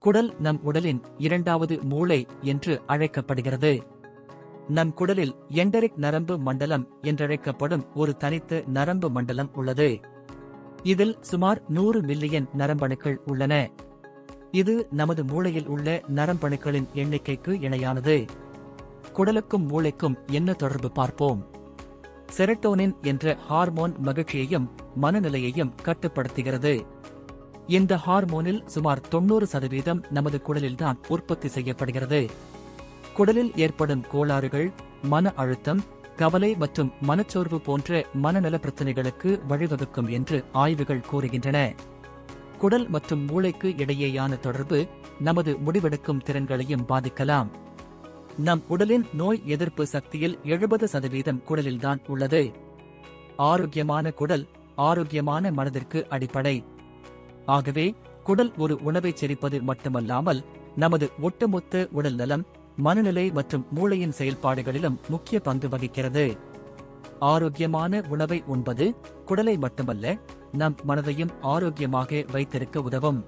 குடல் நம் உடலின் இரண்டாவது மூளை என்று அழைக்கப்படுகிறது. நம் குடலில் எண்டரிக் நரம்பு மண்டலம் என்றழைக்கப்படும் ஒரு தனித்த நரம்பு மண்டலம் உள்ளது. இதில் சுமார் நூறு மில்லியன் நரம்பணுக்கள் உள்ளன. இது நமது மூளையில் உள்ள நரம்பணுக்களின் எண்ணிக்கைக்கு இணையானது. குடலுக்கும் மூளைக்கும் என்ன தொடர்பு பார்ப்போம். செரட்டோனின் என்ற ஹார்மோன் மகிழ்ச்சியையும் மனநிலையையும் கட்டுப்படுத்துகிறது. இந்த ஹார்மோனில் சுமார் தொண்ணூறு சதவீதம் நமது குடலில்தான் உற்பத்தி செய்யப்படுகிறது. குடலில் ஏற்படும் கோளாறுகள் மன அழுத்தம் கவலை மற்றும் மனச்சோர்வு போன்ற மனநல பிரச்சனைகளுக்கு வழிவகுக்கும் என்று ஆய்வுகள் கூறுகின்றன. குடல் மற்றும் மூளைக்கு இடையேயான தொடர்பு நமது முடிவெடுக்கும் திறன்களையும் பாதிக்கலாம். நம் உடலின் நோய் எதிர்ப்பு சக்தியில் எழுபது சதவீதம் குடலில்தான் உள்ளது. ஆரோக்கியமான குடல் ஆரோக்கியமான மனதிற்கு அடிப்படை. ஆகவே குடல் ஒரு உணவை செரிப்பது மட்டுமல்லாமல் நமது ஒட்டுமொத்த உடல் நலம் மனநிலை மற்றும் மூளையின் செயல்பாடுகளிலும் முக்கிய பங்கு வகிக்கிறது. ஆரோக்கியமான உணவை உண்பது குடலை மட்டுமல்ல நம் மனதையும் ஆரோக்கியமாக வைத்திருக்க உதவும்.